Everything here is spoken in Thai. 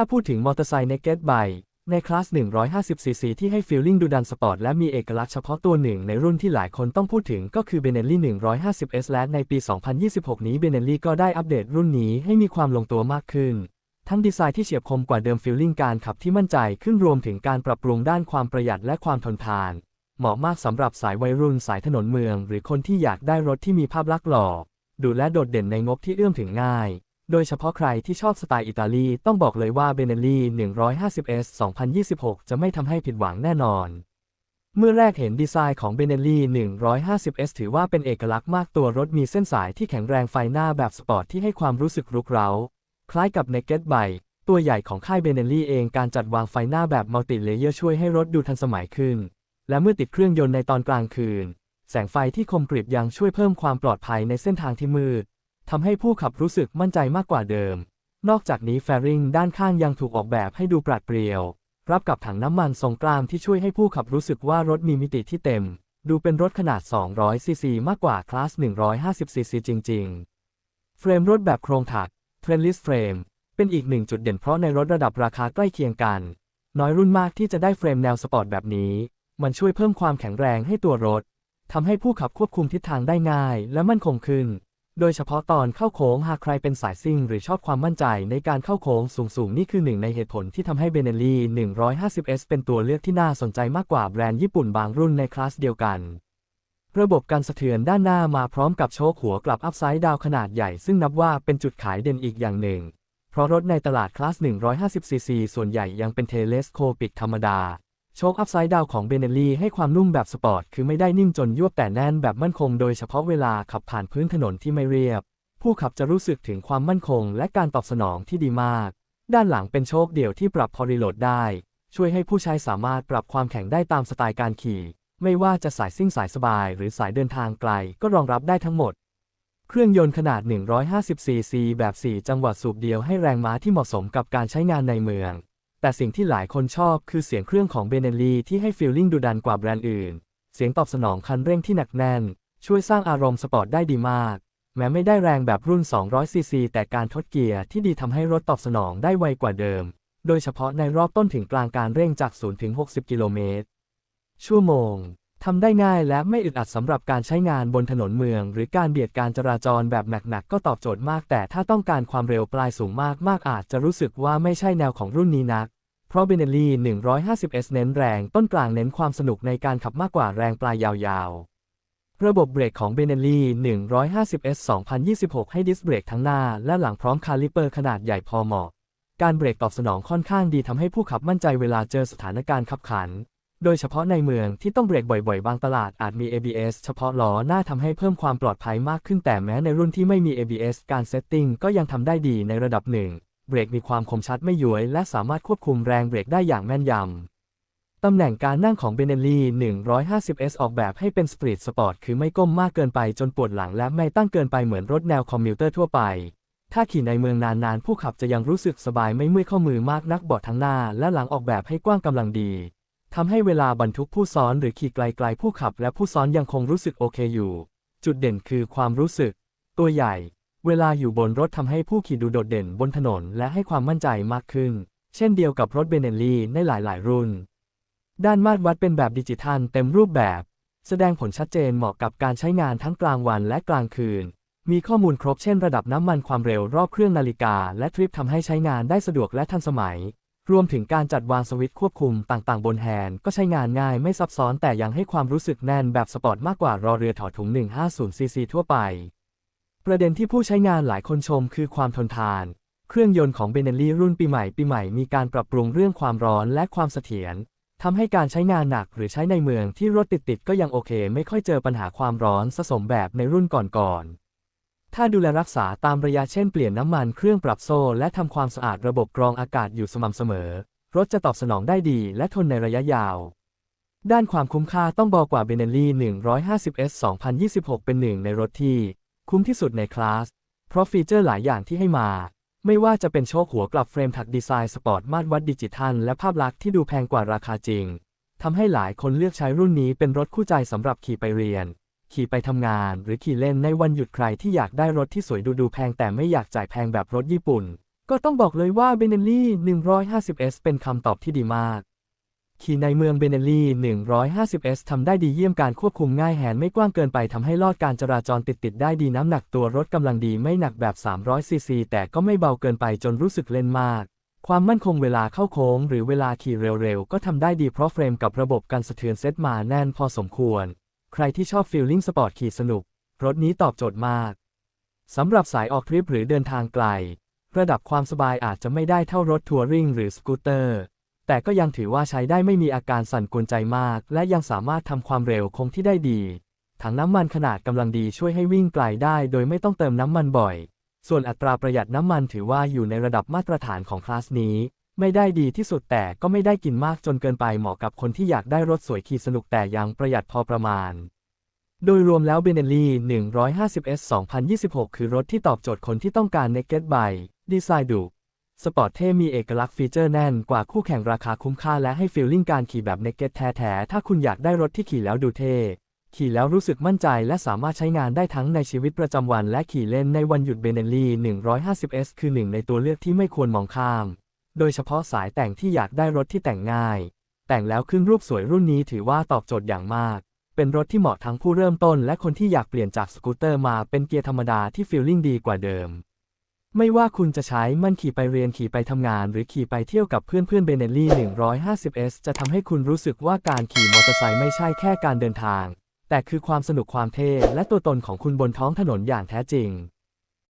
าพูดถึงมอเตอร์ไซค์ Naked Bike ในคลาส 150cc ที่ให้ฟีลลิ่งดูดันสปอร์ตและมีเอกลักษณ์เฉพาะตัวหนึ่งในรุ่นที่หลายคนต้องพูดถึงก็คือ Benelli 150S และในปี 2026 นี้ Benelli ก็ได้อัปเดตรุ่นนี้ให้มีความลงตัวมากขึ้น ทั้งดีไซน์ที่เฉียบคมกว่าเดิมฟีลลิ่งการขับที่มั่นใจขึ้นรวมถึงการปรับปรุงด้านความประหยัดและความทนทาน เหมาะมากสำหรับสายวัยรุ่นสายถนนเมือง หรือคนที่อยากได้รถที่มีภาพลักษณ์หล่อดูและโดดเด่นในงบที่เอื้อมถึงง่าย โดยเฉพาะใครที่ชอบสไตล์อิตาลีต้องบอกเลยว่า Benelli 150S 2026 จะไม่ทำให้ผิดหวังแน่นอน เมื่อแรกเห็นดีไซน์ของ Benelli 150S ถือว่าเป็นเอกลักษณ์มากตัวรถมีเส้นสายที่แข็งแรงไฟหน้าแบบสปอร์ตที่ให้ความรู้สึกรุกเร้า คล้ายกับ Naked Bike ตัวใหญ่ของค่าย Benelli เองการจัดวางไฟหน้าแบบมัลติเลเยอร์ช่วยให้รถดูทันสมัยขึ้น และเมื่อติดเครื่องยนต์ในตอนกลางคืน แสงไฟที่คมกริบยังช่วยเพิ่มความปลอดภัยในเส้นทางที่มืด ทำให้ผู้ขับรู้สึกมั่นใจมากกว่าเดิม นอกจากนี้แฟริงด้านข้างยังถูกออกแบบให้ดูปราดเปรียว รับกับถังน้ำมันทรงกล้ามที่ช่วยให้ผู้ขับรู้สึกว่ารถมีมิติที่เต็ม ดูเป็นรถขนาด 200 ซีซีมากกว่าคลาส 150 ซีซีจริง ๆ เฟรมรถแบบโครงถัก t r e n d l e s s Frame เป็นอีกหนึ่งจุดเด่นเพราะในรถระดับราคาใกล้เคียงกัน น้อยรุ่นมากที่จะได้เฟรมแนวสปอร์ตแบบนี้ มันช่วยเพิ่มความแข็งแรงให้ตัวรถทำให้ผู้ขับควบคุมทิศทางได้ง่ายและมั่นคงขึ้น โดยเฉพาะตอนเข้าโค้งหากใครเป็นสายซิ่ง หรือชอบความมั่นใจในการเข้าโค้งสูงๆ นี่คือหนึ่งในเหตุผลที่ทำให้ Benelli 150S เป็นตัวเลือกที่น่าสนใจมากกว่าแบรนด์ญี่ปุ่นบางรุ่นในคลาสเดียวกัน ระบบการสะเทือนด้านหน้ามาพร้อมกับโชคหัวกลับอัพไซด์ดาวขนาดใหญ่ ซึ่งนับว่าเป็นจุดขายเด่นอีกอย่างหนึ่ง เพราะรถในตลาดคลาส 150cc ส่วนใหญ่ยังเป็นเทเลสโคปิกธรรมดา โชคอัพไซด์ดาวของเบเนลลี่ให้ความนุ่มแบบสปอร์ต คือไม่ได้นิ่มจนยวบแต่แน่นแบบมั่นคงโดยเฉพาะเวลาขับผ่านพื้นถนนที่ไม่เรียบ ผู้ขับจะรู้สึกถึงความมั่นคงและการตอบสนองที่ดีมาก ด้านหลังเป็นโชคเดี่ยวที่ปรับพอรีโหลดได้ ช่วยให้ผู้ใช้สามารถปรับความแข็งได้ตามสไตล์การขี่ ไม่ว่าจะสายซิ่งสายสบาย หรือสายเดินทางไกลก็รองรับได้ทั้งหมด เครื่องยนต์ขนาด 150cc แบบ 4 จังหวะสูบเดียวให้แรงม้าที่เหมาะสมกับการใช้งานในเมือง แต่สิ่งที่หลายคนชอบคือเสียงเครื่องของเบเนลลีที่ให้ฟีลลิ่งดุดันกว่าแบรนด์อื่น เสียงตอบสนองคันเร่งที่หนักแน่น ช่วยสร้างอารมณ์สปอร์ตได้ดีมาก แม้ไม่ได้แรงแบบรุ่น 200cc แต่การทดเกียร์ที่ดีทำให้รถตอบสนองได้ไวกว่าเดิม โดยเฉพาะในรอบต้นถึงกลางการเร่งจาก 0 ถึง 60 กิโลเมตรชั่วโมง ทำได้ง่ายและไม่อึดอัดสำหรับการใช้งานบนถนนเมือง หรือการเบียดการจราจรแบบหนักๆก็ตอบโจทย์มาก แต่ถ้าต้องการความเร็วปลายสูงมากมากอาจจะรู้สึกว่าไม่ใช่แนวของรุ่นนี้นัก เพราะ Benelli 150S เน้นแรงต้นกลางเน้นความสนุกในการขับมากกว่าแรงปลายยาวๆ ระบบเบรกของ Benelli 150S 2026 ให้ดิสเบรกทั้งหน้า และหลังพร้อมคาลิเปอร์ขนาดใหญ่พอเหมาะ การเบรกตอบสนองค่อนข้างดีทำให้ผู้ขับมั่นใจเวลาเจอสถานการณ์ขับขัน โดยเฉพาะในเมืองที่ต้องเบรกบ่อยๆ บางตลาดอาจมี ABS เฉพาะล้อหน้าทำให้เพิ่มความปลอดภัยมากขึ้นแต่แม้ในรุ่นที่ไม่มี ABS การเซตติ้งก็ยังทำได้ดีในระดับหนึ่ง เบรกมีความคมชัดไม่ย้วยและสามารถควบคุมแรงเบรกได้อย่างแม่นยำ ตำแหน่งการนั่งของ Benelli 150S ออกแบบให้เป็นสตรีทสปอร์ตคือไม่ก้มมากเกินไปจนปวดหลังและไม่ตั้งเกินไปเหมือนรถแนวคอมมิวเตอร์ทั่วไปถ้าขี่ในเมืองนานๆ ผู้ขับจะยังรู้สึกสบายไม่เมื่อยข้อมือมากนักบาะทั้งหน้า และหลังออกแบบให้กว้างกำลังดี ทำให้เวลาบรรทุกผู้ซ้อนหรือขี่ไกลๆผู้ขับและผู้ซ้อนยังคงรู้สึกโอเคอยู่ จุดเด่นคือความรู้สึก ตัวใหญ่ เวลาอยู่บนรถทำให้ผู้ขี่ดูโดดเด่นบนถนนและให้ความมั่นใจมากขึ้น เช่นเดียวกับรถเบเนลลี่ในหลายๆ รุ่น ด้านมาตรวัดเป็นแบบดิจิทัลเต็มรูปแบบ แสดงผลชัดเจนเหมาะกับการใช้งานทั้งกลางวันและกลางคืน มีข้อมูลครบเช่นระดับน้ำมันความเร็วรอบเครื่องนาฬิกา และทริปทำให้ใช้งานได้สะดวกและทันสมัย รวมถึงการจัดวางสวิตช์ควบคุมต่างๆ บนแฮนด์ก็ใช้งานง่ายไม่ซับซ้อนแต่ยังให้ความรู้สึกแน่นแบบสปอร์ตมากกว่ารอเรือถอดถุง 150cc ทั่วไป ประเด็นที่ผู้ใช้งานหลายคนชมคือความทนทาน เครื่องยนต์ของเบเนลลี่รุ่นปีใหม่ปีใหม่มีการปรับปรุงเรื่องความร้อนและความเสถียรทำให้การใช้งานหนักหรือใช้ในเมืองที่รถติดๆก็ยังโอเค ไม่ค่อยเจอปัญหาความร้อนสะสมแบบในรุ่นก่อนๆ ถ้าดูแลรักษาตามระยะเช่นเปลี่ยนน้ำมันเครื่องปรับโซ่ และทำความสะอาดระบบกรองอากาศอยู่สม่ำเสมอ รถจะตอบสนองได้ดีและทนในระยะยาว ด้านความคุ้มค่าต้องบอกว่า Benelli 150S 2026 เป็นหนึ่งในรถที่ คุ้มที่สุดในคลาส เพราะฟีเจอร์หลายอย่างที่ให้มา ไม่ว่าจะเป็นโชคหัวกลับเฟรมถักดีไซน์สปอร์ตมาตรวัดดิจิทัล และภาพลักษณ์ที่ดูแพงกว่าราคาจริงทำให้หลายคนเลือกใช้รุ่นนี้เป็นรถคู่ใจสำหรับขี่ไปเรียน ขี่ไปทำงาน หรือขี่เล่นในวันหยุดใครที่อยากได้รถที่สวยดูดูแพงแต่ไม่อยากจ่ายแพงแบบรถญี่ปุ่น ก็ต้องบอกเลยว่า Benelli 150S เป็นคำตอบที่ดีมาก ขี่ในเมือง Benelli 150S ทำได้ดีเยี่ยมการควบคุมง่ายแหนไม่กว้างเกินไปทำให้ลอดการจราจรติดติดได้ดีน้ำหนักตัวรถกำลังดีไม่หนักแบบ 300ซีซีแต่ก็ไม่เบาเกินไปจนรู้สึกเล่นมากความมั่นคงเวลาเข้าโค้งหรือเวลาขี่เร็วๆ ก็ทำได้ดีเพราะเฟรมกับระบบกันสะเทือนเซตมาแน่นพอสมควร ใครที่ชอบฟีลลิ่งสปอร์ตขี่สนุก รถนี้ตอบโจทย์มาก สำหรับสายออกทริปหรือเดินทางไกล ระดับความสบายอาจจะไม่ได้เท่ารถทัวริงหรือสกูตเตอร์ แต่ก็ยังถือว่าใช้ได้ไม่มีอาการสั่นกวนใจมาก และยังสามารถทำความเร็วคงที่ได้ดี ถังน้ำมันขนาดกำลังดีช่วยให้วิ่งไกลได้โดยไม่ต้องเติมน้ำมันบ่อย ส่วนอัตราประหยัดน้ำมันถือว่าอยู่ในระดับมาตรฐานของคลาสนี้ ไม่ได้ดีที่สุดแต่ก็ไม่ได้กินมากจนเกินไปเหมาะกับคนที่อยากได้รถสวยขี่สนุกแต่ยังประหยัดพอประมาณ โดยรวมแล้ว Benelli 150S 2026 คือรถที่ตอบโจทย์คนที่ต้องการ Naked by ดีไซน์ดุสปอร์ตเท่มีเอกลักษณ์ฟีเจอร์แน่นกว่าคู่แข่งราคาคุ้มค่าและให้ฟีลลิ่งการขี่แบบ Naked แท้ๆถ้าคุณอยากได้รถที่ขี่แล้วดูเท่ขี่แล้วรู้สึกมั่นใจและสามารถใช้งานได้ทั้งในชีวิตประจำวันและขี่เล่นในวันหยุด Benelli 150S คือหนึ่งในตัวเลือกที่ไม่ควรมองข้าม โดยเฉพาะสายแต่งที่อยากได้รถที่แต่งง่าย แต่งแล้วขึ้นรูปสวยรุ่นนี้ถือว่าตอบโจทย์อย่างมาก เป็นรถที่เหมาะทั้งผู้เริ่มต้น และคนที่อยากเปลี่ยนจากสกูตเตอร์มาเป็นเกียร์ธรรมดาที่ฟีลลิ่งดีกว่าเดิม ไม่ว่าคุณจะใช้มันขี่ไปเรียนขี่ไปทำงาน หรือขี่ไปเที่ยวกับเพื่อนเพื่อนเบเนลลี่ 150S จะทำให้คุณรู้สึกว่าการขี่มอเตอร์ไซค์ไม่ใช่แค่การเดินทาง แต่คือความสนุกความเท่และตัวตนของคุณบนท้องถนนอย่างแท้จริง